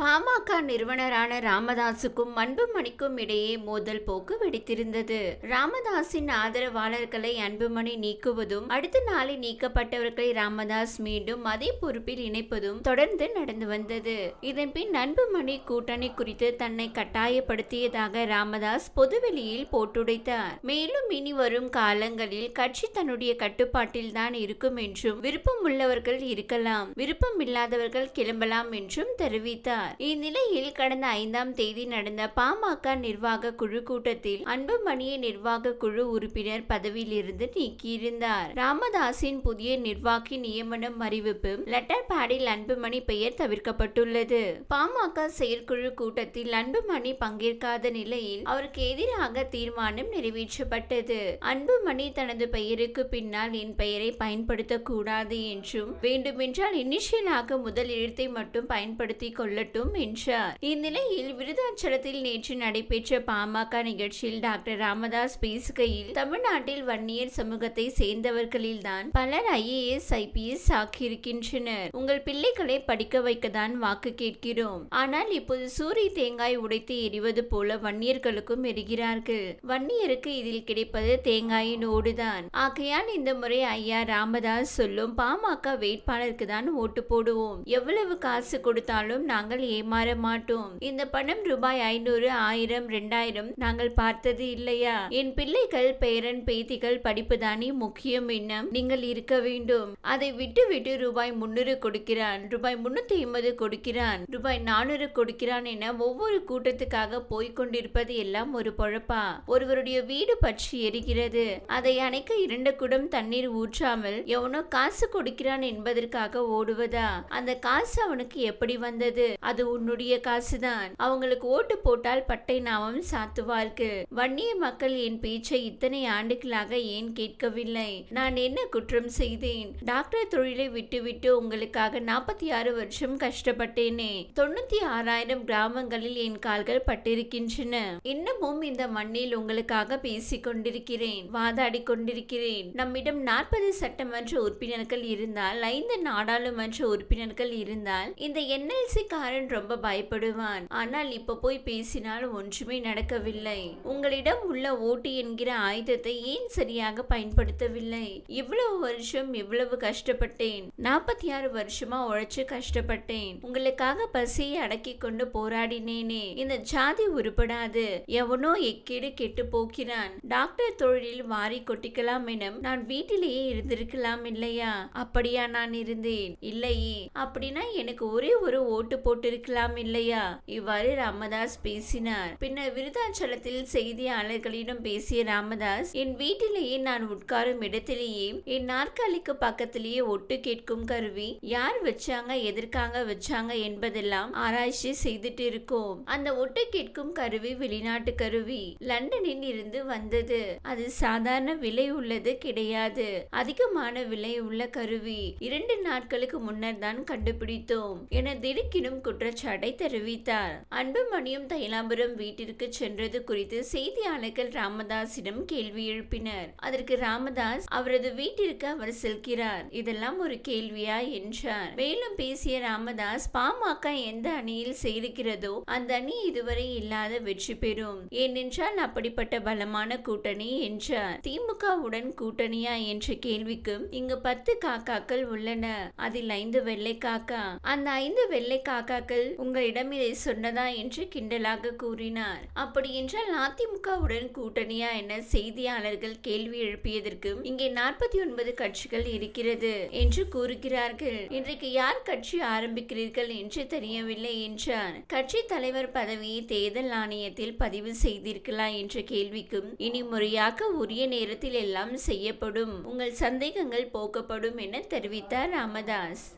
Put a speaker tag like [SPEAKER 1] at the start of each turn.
[SPEAKER 1] பாமக நிறுவனரான ராமதாசுக்கும் அன்புமணிக்கும் இடையே மோதல் போக்கு வெடித்திருந்தது. ராமதாஸின் ஆதரவாளர்களை அன்புமணி நீக்குவதும் அடுத்த நாளில் நீக்கப்பட்டவர்களை ராமதாஸ் மீண்டும் அதே பொறுப்பில் இணைப்பதும் தொடர்ந்து நடந்து வந்தது. இதன் பின் அன்புமணி கூட்டணி குறித்து தன்னை கட்டாயப்படுத்தியதாக ராமதாஸ் பொதுவெளியில் போட்டுடைத்தார். மேலும் இனி வரும் காலங்களில் கட்சி தன்னுடைய கட்டுப்பாட்டில் தான் இருக்கும் என்றும் விருப்பம் உள்ளவர்கள் இருக்கலாம் விருப்பம் இல்லாதவர்கள் கிளம்பலாம் என்றும் தெரிவித்தார். இந்நிலையில் கடந்த ஐந்தாம் தேதி நடந்த பாமக நிர்வாக குழு கூட்டத்தில் அன்புமணியை நிர்வாக குழு உறுப்பினர் பதவியிலிருந்து நீக்கியிருந்தார். ராமதாஸின் புதிய நிர்வாகி நியமனம் அறிவிப்பு லெட்டர் பேடில் அன்புமணி பெயர் தவிர்க்கப்பட்டுள்ளது. பாமக செயற்குழு கூட்டத்தில் அன்புமணி பங்கேற்காத நிலையில் அவருக்கு எதிராக தீர்மானம் நிறைவேற்றப்பட்டது. அன்புமணி தனது பெயருக்கு பின்னால் என் பெயரை பயன்படுத்தக்கூடாது என்றும் வேண்டுமென்றால் இனிஷியலாக முதல் எழுத்தை மட்டும் பயன்படுத்திக் கொள்ளட்டும் என்றார் இந்நிலையில் விருதாச்சலத்தில் நேற்று நடைபெற்ற பாமக நிகழ்ச்சியில் டாக்டர் ராமதாஸ் பேசுகையில் தமிழ்நாட்டில் வன்னியர் சமூகத்தை சேர்ந்தவர்களில் தான் பலர் ஐஏஎஸ் ஐபிஎஸ் ஆக்கியிருக்கின்றனர். உங்கள் பிள்ளைகளை படிக்க வைக்கத்தான் வாக்கு கேட்கிறோம். ஆனால் இப்போது சூரிய தேங்காய் உடைத்து எரிவது போல வன்னியர்களுக்கும் எரிகிறார்கள். வன்னியருக்கு இதில் கிடைப்பது தேங்காயின் ஓடுதான். ஆகையால் இந்த முறை ஐயா ராமதாஸ் சொல்லும் பாமக வேட்பாளருக்கு தான் ஓட்டு போடுவோம். எவ்வளவு காசு கொடுத்தாலும் நாங்கள் ஏமாற மாட்டோம் இந்த பணம் ரூபாய் ஐநூறு ஆயிரம் ரெண்டாயிரம் நாங்கள் பார்த்தது இல்லையா? என் பிள்ளைகள் பேரன் பேத்திகள் படிப்பு தானே முக்கியம் என்ன? நீங்கள் இருக்க வேண்டும். அதை விட்டு விட்டு ரூபாய் முன்னூறு கொடுக்கிறான். ரூபாய் முன்னூத்தி ஐம்பது கொடுக்கிறான். ரூபாய் நானூறு கொடுக்கிறான் என ஒவ்வொரு கூட்டத்துக்காக போய்கொண்டிருப்பது எல்லாம் ஒரு பொழப்பா? ஒருவருடைய வீடு பற்றி எரிகிறது. அதை அணைக்க இரண்டு குடம் தண்ணீர் ஊற்றாமல் எவனோ காசு கொடுக்கிறான் என்பதற்காக ஓடுவதா? அந்த காசு அவனுக்கு எப்படி வந்தது? அது உன்னுடைய காசுதான். அவங்களுக்கு ஓட்டு போட்டால் பட்டை நாமம் சாத்துவார்கள். வன்னிய மக்கள் என் பேச்சை இத்தனை ஆண்டுகளாக ஏன் கேட்கவில்லை? நான் என்ன குற்றம் செய்தேன்? டாக்டர் தொழிலை விட்டுவிட்டு உங்களுக்காக நாற்பத்தி ஆறு வருஷம் கஷ்டப்பட்டேனே. தொண்ணூத்தி ஆறாயிரம் கிராமங்களில் என் கால்கள் பட்டிருக்கின்றன. இன்னமும் இந்த மண்ணில் உங்களுக்காக பேசிக் கொண்டிருக்கிறேன். வாதாடி கொண்டிருக்கிறேன். நம்மிடம் நாற்பது சட்டமன்ற உறுப்பினர்கள் இருந்தால் ஐந்து நாடாளுமன்ற உறுப்பினர்கள் இருந்தால் இந்த என்எல்சி காரன் ரொம்ப பயப்படுவான். ஆனால் இப்ப போய் பேசினால் ஒன்றுமே நடக்கவில்லை. உங்களிடம் உள்ள ஓட்டு என்கிற ஆயுதத்தை ஏன் சரியாக பயன்படுத்தவில்லை? இவ்வளவு வருஷம் இவ்வளவு கஷ்டப்பட்டேன். நாற்பத்தி ஆறு வருஷமா உழைச்சு கஷ்டப்பட்டேன். உங்களுக்காக பசியை அடக்கி கொண்டு போராடினேனே. இந்த ஜாதி உருப்படாது. எவனோ எக்கேடு கெட்டு போக்கிறான் டாக்டர் தொழிலில் வாரி கொட்டிக்கலாம் என நான் வீட்டிலேயே இருந்திருக்கலாம் இல்லையா? அப்படியா நான் இருந்தேன். இல்லையே. அப்படின்னா எனக்கு ஒரே ஒரு ஓட்டு போட்டு போட்டிருக்கலாம் இல்லையா? இவ்வாறு ராமதாஸ் பேசினார். பின்னர் விருதாச்சலத்தில் செய்தியாளர்களிடம் பேசிய ராமதாஸ் என் வீட்டிலேயே நான் உட்காரும் இடத்திலேயே என் நாற்காலிக்கு பக்கத்திலேயே ஒட்டு கேட்கும் கருவி யார் வச்சாங்க எதற்காக வச்சாங்க என்பதெல்லாம் ஆராய்ச்சி செய்துட்டு இருக்கோம். அந்த ஒட்டு கேட்கும் கருவி வெளிநாட்டு கருவி. லண்டனில் இருந்து வந்தது. அது சாதாரண விலை உள்ளது கிடையாது. அதிகமான விலை உள்ள கருவி. இரண்டு நாட்களுக்கு முன்னர் தான் கண்டுபிடித்தோம். என திடுக்கிடும் குற்றச்சாட்டை தெரிவித்தார். அன்புமணியும் தைலாபுரம் வீட்டிற்கு சென்றது குறித்து செய்தியாளர்கள் ராமதாஸிடம் கேள்வி எழுப்பினர். அதற்கு ராமதாஸ் அவரது வீட்டிற்கு அவர் செல்கிறார். இதெல்லாம் ஒரு கேள்வியா? என்றார். மேலும் பேசிய ராமதாஸ் பாமக எந்த அணியில் சேர்க்கிறதோ அந்த அணி இதுவரை இல்லாத வெற்றி பெறும். ஏனென்றால் அப்படிப்பட்ட பலமான கூட்டணி என்றார். திமுகவுடன் கூட்டணியா? என்ற கேள்விக்கும் இங்கு பத்து காக்காக்கள் உள்ளன அதில் ஐந்து வெள்ளை காக்கா. அந்த ஐந்து வெள்ளை காக்காக்கள் உங்களிடம் இதை சொன்னதா? என்று கிண்டலாக கூறினார். அப்படி என்றால் அதிமுகவுடன் கூட்டணியா என செய்தியாளர்கள் கேள்வி எழுப்பியதற்கு இங்கே நாற்பத்தி ஒன்பது கட்சிகள் இருக்கிறது என்று கூறுகிறார்கள். இன்றைக்கு யார் கட்சி ஆரம்பிக்கிறீர்கள் என்று தெரியவில்லை என்றார் கட்சி தலைவர் பதவியை தேர்தல் ஆணையத்தில் பதிவு செய்திருக்கலாம் என்ற கேள்விக்கும் இனி முறையாக உரிய நேரத்தில் எல்லாம் செய்யப்படும். உங்கள் சந்தேகங்கள் போக்கப்படும் என தெரிவித்தார் ராமதாஸ்.